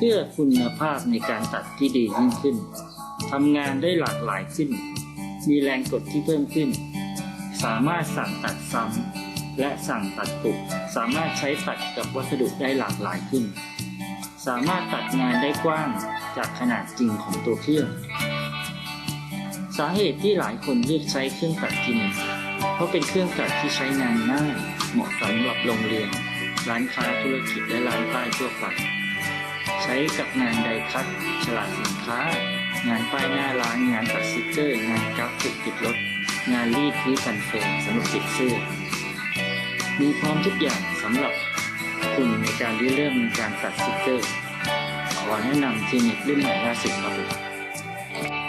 พื่อคุณภาพในการตัดที่ดียิ่งขึ้นทำงานได้หลากหลายขึ้น มีแรงกดที่เพิ่มขึ้น สามารถสั่งตัดซ้ำและสั่งตัดปุกสามารถใช้ตัดกับวัสดุได้หลากหลายขึ้น สามารถตัดงานได้กว้างจากขนาดจริงของตัวเครื่อง สาเหตุที่หลายคนเลือกใช้เครื่องตัดที่นี่เพราะเป็นเครื่องตัดที่ใช้งานง่ายเหมาะสำหรับโรงเรียน ร้านค้าธุรกิจและร้านป้ายทั่วไป ช้กับงานไดคัดฉลากสินค้า งานป้ายหน้าร้านงานตัดสติกเกอร์ งานกราฟิกติดรถ งานรีดพื้นกันเฟรมสำหรับติดเสื้อ มีพร้อมทุกอย่างสำหรับคุณในการริเริ่มการตัดสติกเกอร์ ขอแนะนำทีนิกรุ่นใหม่ล่าสุดครับผม